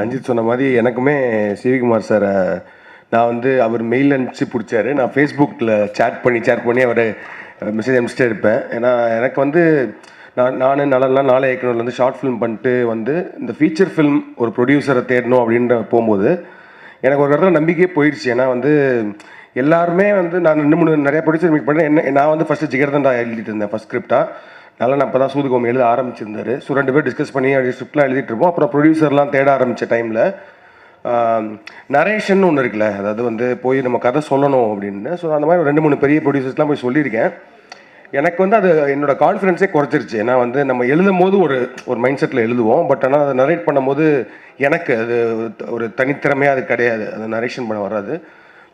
ரஞ்சித் சொன்ன மாதிரி எனக்குமே சிவிகுமார் சாரை நான் வந்து அவர் மெயில் அனுப்பிச்சு பிடிச்சாரு. நான் ஃபேஸ்புக்கில் சேட் பண்ணி சேட் பண்ணி அவர் மெசேஜ் அனுப்பிச்சிட்டே இருப்பேன். ஏன்னா எனக்கு வந்து நான் நான் நலன்லாம் நாளை இயக்குனர்ல வந்து ஷார்ட் ஃபிலிம் பண்ணிட்டு வந்து இந்த ஃபீச்சர் ஃபிலிம் ஒரு ப்ரொடியூசரை தேடணும் அப்படின்ற போகும்போது எனக்கு ஒரு இடத்துல நம்பிக்கையே போயிடுச்சு. ஏன்னா வந்து எல்லாருமே வந்து நான் ரெண்டு மூணு நிறைய ப்ரொடியூசர் மீட் பண்ணேன். என்ன நான் வந்து ஃபஸ்ட்டு ஜிகர்தண்டா எழுதிட்டு இருந்தேன் ஃபஸ்ட் ஸ்கிரிப்டாக நல்லா நான் அப்போ தான் சூதுகோமி எழுத ஆரம்பிச்சிருந்தார். ஸோ ரெண்டு பேர் டிஸ்கஸ் பண்ணி அப்படி ஸ்கிரிப்ட்லாம் எழுதிட்டு இருப்போம். அப்புறம் ப்ரொடியூசர்லாம் தேட ஆரம்பித்த டைமில் நரேஷன் ஒன்று இருக்குல்ல அதாவது வந்து போய் நம்ம கதை சொல்லணும் அப்படின்னு. ஸோ அந்த மாதிரி ரெண்டு மூணு பெரிய ப்ரொடியூசர்ஸ்லாம் போய் சொல்லியிருக்கேன். எனக்கு வந்து அது என்னோடய கான்ஃபிடென்ஸே குறைச்சிருச்சு. ஏன்னா வந்து நம்ம எழுதும் போது ஒரு ஒரு மைண்ட் செட்டில் எழுதுவோம். பட் ஆனால் அதை நரேட் பண்ணும்போது எனக்கு அது ஒரு தனித்திறமையாக அது கிடையாது. அது நரேஷன் பண்ண வராது.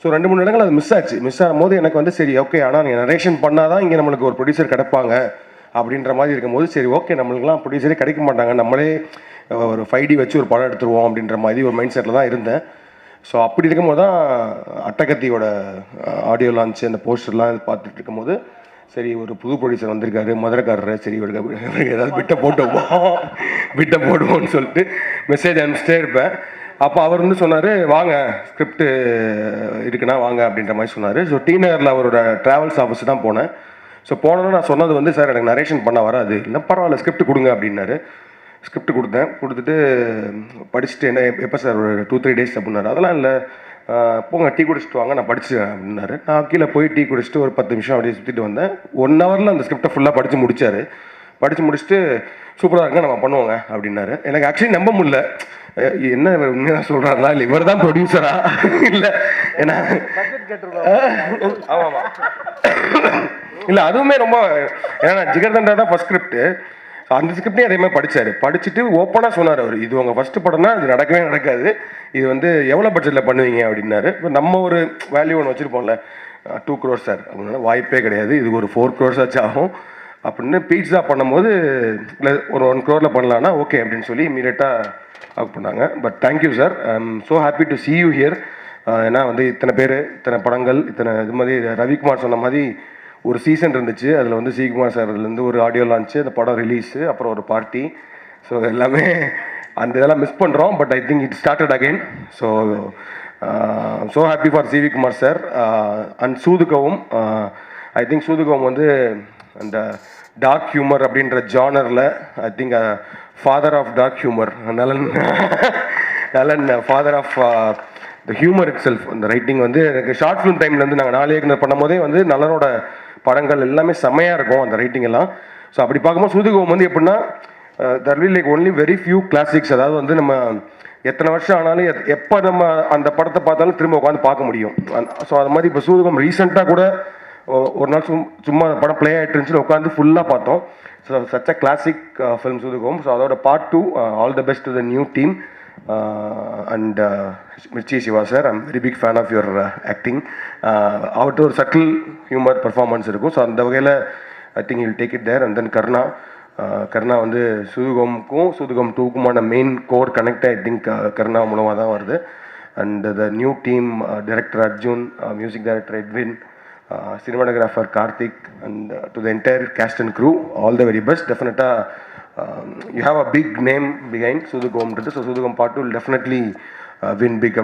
ஸோ ரெண்டு மூணு இடங்கள் அது மிஸ் ஆச்சு. மிஸ் ஆகும் போது எனக்கு வந்து சரி ஓகே ஆனால் நீங்கள் நரேஷன் பண்ணால் தான் இங்கே நம்மளுக்கு ஒரு ப்ரொடியூசர் கிடைப்பாங்க. அப்படின்ற மாதிரி இருக்கும்போது சரி ஓகே நம்மளுக்குலாம் ப்ரொடியூசரே கிடைக்க மாட்டாங்க. நம்மளே ஒரு ஃபைவ் டி வச்சு ஒரு படம் எடுத்துருவோம் அப்படின்ற மாதிரி ஒரு மைண்ட் செட்டில் தான் இருந்தேன். ஸோ அப்படி இருக்கும்போது தான் அட்டகத்தியோட ஆடியோ லான்ச் அந்த போஸ்டர்லாம் பார்த்துட்டு இருக்கும்போது சரி ஒரு புது ப்ரொடியூசர் வந்திருக்காரு மதுரைக்காரர் சரி இவருக்கு இவருக்கு ஏதாவது விட்ட போட்டுவோம் விட்ட போடுவோம்னு சொல்லிட்டு மெசேஜ் அனுப்பிச்சிட்டே இருப்பேன். அப்போ அவர் வந்து சொன்னார் வாங்க ஸ்கிரிப்ட் இருக்குன்னா வாங்க அப்படின்ற மாதிரி சொன்னார். ஸோ டி நகரில் அவரோட ட்ராவல்ஸ் ஆஃபீஸ் தான் போனேன். ஸோ போனோன்னு நான் சொன்னது வந்து சார் எனக்கு நரேஷன் பண்ண வராது. இல்லை பரவாயில்ல ஸ்கிரிப்ட் கொடுங்க அப்படின்னாரு. ஸ்கிரிப்ட் கொடுத்தேன். கொடுத்துட்டு படிச்சுட்டு என்ன எப்போ சார் ஒரு டூ த்ரீ டேஸ் அப்படின்னாரு. அதெல்லாம் இல்லை. போங்க டீ குடிச்சிட்டு வாங்க நான் படிச்சுக்கிறேன் அப்படின்னாரு. நான் கீழே போய் டீ குடிச்சிட்டு ஒரு பத்து நிமிஷம் அப்படியே சுற்றிட்டு வந்தேன். ஒன் ஹவரில் அந்த ஸ்கிரிப்டை ஃபுல்லாக படித்து முடித்தார் படித்து முடிச்சுட்டு சூப்பராக இருங்க நம்ம பண்ணுவோங்க அப்படின்னாரு. எனக்கு ஆக்சுவலி நம்ப முடியல. என்ன இவர் உண்மையாக சொல்கிறாரா இல்லை இவர் தான் ப்ரொடியூசரா இல்லை ஏன்னா ஆமாம் ஆமாம். இல்லை அதுவுமே ரொம்ப ஏன்னா ஜிகர்தண்டா தான் ஃபர்ஸ்ட் ஸ்கிரிப்ட் அந்த ஸ்கிரிப்டையும் அதே மாதிரி படிச்சாரு. படிச்சுட்டு ஓப்பனாக சொன்னார் அவர் இது உங்கள் ஃபர்ஸ்ட் படம்னா இது நடக்கவே நடக்காது. இது வந்து எவ்வளோ பட்ஜெட்டில் பண்ணுவீங்க? அப்படின்னாரு. இப்போ நம்ம ஒரு வேல்யூ ஒன்று வச்சுருப்போம்ல டூ க்ரோர்ஸ் சார் அப்படின்னா வாய்ப்பே கிடையாது. இது ஒரு ஃபோர் க்ரோர்ஸ் ஆச்சு ஆகும். அப்படின்னு பீட்ஸா பண்ணும்போது இல்லை ஒரு ஒன் க்ரோரில் பண்ணலான்னா ஓகே அப்படின்னு சொல்லி இமீடியட்டாக ஒர்க் பண்ணாங்க. But thank you sir I am so happy to see you here ஏன்னா வந்து இத்தனை பேர் இத்தனை படங்கள் இத்தனை இது மாதிரி ரவிக்குமார் சொன்ன மாதிரி ஒரு சீசன் இருந்துச்சு. அதில் வந்து சிகுமார் சார்லேருந்து ஒரு ஆடியோ லான்ச்சு அந்த படம் ரிலீஸு அப்புறம் ஒரு பார்ட்டி ஸோ எல்லாமே அந்த இதெல்லாம் மிஸ் பண்ணுறோம் but I think it started again so so happy for CV Kumar sir and சூதுகவும் I think சூதுகவும் வந்து அந்த டார்க் ஹியூமர் அப்படின்ற ஜானரில் I think father of dark humour Nalan Nalan father of the humour itself அந்த writing வந்து எனக்கு short film டைம்லருந்து நாங்கள் நாலு இயக்குனர் பண்ணும்போதே வந்து நலனோட படங்கள் எல்லாமே செம்மையாக இருக்கும் அந்த ரைட்டிங் எல்லாம். ஸோ அப்படி பார்க்கும்போது சூதுகோம் வந்து எப்படின்னா there like only very few classics அதாவது வந்து நம்ம எத்தனை வருஷம் ஆனாலும் எத்- எப்போ நம்ம அந்த படத்தை பார்த்தாலும் திரும்ப உட்காந்து பார்க்க முடியும். ஸோ அது மாதிரி இப்போ சூதுகம் ரீசெண்டாக கூட ஒரு நாள் சும் சும்மா அந்த படம் ப்ளே ஆகிட்டு இருந்துச்சு உட்காந்து ஃபுல்லாக பார்த்தோம். So such a classic film Soodhu Kavvum. So அதோட part two all the best to the new team and Mirchi Shiva sir I'm very big fan of your acting அவர்கிட்ட ஒரு சட்டில் ஹியூமர் பர்ஃபார்மன்ஸ் இருக்கும். So அந்த வகையில் I think you'll take it there and then Karna Karuna uh, Karna வந்து சுதுகோமுக்கும் Soodhu Kavvum டூக்குமான main core connect I think uh, Karna மூலமாக தான் வருது and the new team director Arjun music director Edwin Uh, cinematographer Karthik and uh, to the entire cast and crew, all the very best. Definitely, uh, um, you have a big name behind Sudhugam. So Sudhugam part will definitely win big.